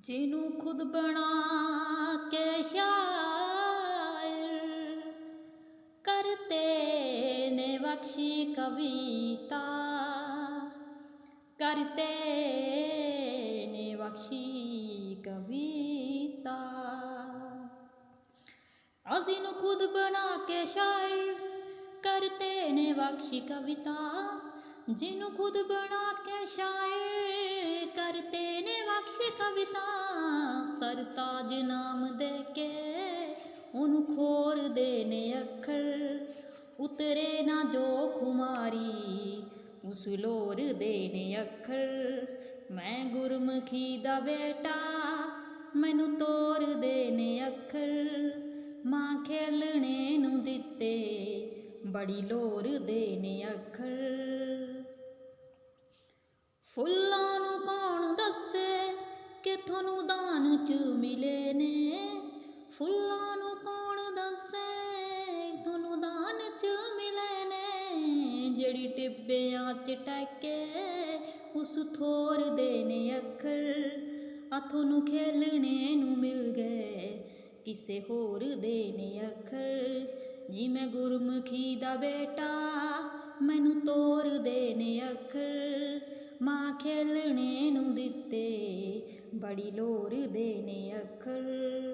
ਜਿਹਨੂੰ ਖੁਦ ਬਣਾ ਕੇ ਸ਼ਾਇਰ ਕਰਤੇ ਨੇ ਬਖਸ਼ੀ ਕਵਿਤਾ, ਕਰਤੇ ਨੇ ਬਖਸ਼ੀ ਕਵਿਤਾ। ਅਸੀਂ ਨੂੰ ਖੁਦ ਬਣਾ ਕੇ ਸ਼ਾਇਰ ਕਰਤੇ ਨੇ ਬਖਸ਼ੀ ਕਵਿਤਾ, ਜਿਹਨੂੰ ਖੁਦ ਬਣਾ ਕੇ ਸ਼ਾਇਰ ਕਰਤੇ ਕਵਿਤਾ, ਸਰਤਾਜ ਨਾਮ ਦੇ ਕੇ ਉਹਨੂੰ ਖੋਰ ਦੇ ਨੇ ਅੱਖਰ। ਉਤਰੇ ਨਾ ਜੋ ਖੁਮਾਰੀ, ਉਸ ਲੋਰ ਦੇ ਨੇ ਅੱਖਰ। ਮੈਂ ਗੁਰਮੁਖੀ ਦਾ ਬੇਟਾ, ਮੈਨੂੰ ਤੋਰ ਦੇ ਨੇ ਅੱਖਰ। ਮਾਂ ਖੇਲਣੇ ਨੂੰ ਦਿੱਤੇ, ਬੜੀ ਲੋਰ ਦੇ ਨੇ ਅੱਖਰ। ਫੁੱਲ ਚ ਮਿਲੇ ਨੇ। ਫੁੱਲਾਂ ਨੂੰ ਕੌਣ ਦੱਸੇ? ਤੁਹਾਨੂੰ ਦਾਨ ਚ ਮਿਲੇ ਨੇ। ਜਿਹੜੀ ਟਿੱਬਿਆਂ ਚ ਟੱਕੇ ਉਸ ਥੋਰ ਦੇ ਨੇ ਅੱਖਰ। ਆ ਤੁਹਾਨੂੰ ਖੇਲਣੇ ਨੂੰ ਮਿਲ ਗਏ, ਕਿਸੇ ਹੋਰ ਦੇ ਨੇ ਅੱਖਰ। ਜੀ ਮੈਂ ਗੁਰਮੁਖੀ ਦਾ ਬੇਟਾ, ਮੈਨੂੰ ਤੋਰ ਦੇ ਨੇ ਅੱਖਰ। ਮਾਂ ਖੇਲਣੇ ਨੂੰ ਦਿੱਤੇ ਬੜੀ ਲੋਰ ਦੇ ਨੇ ਅੱਖਰ।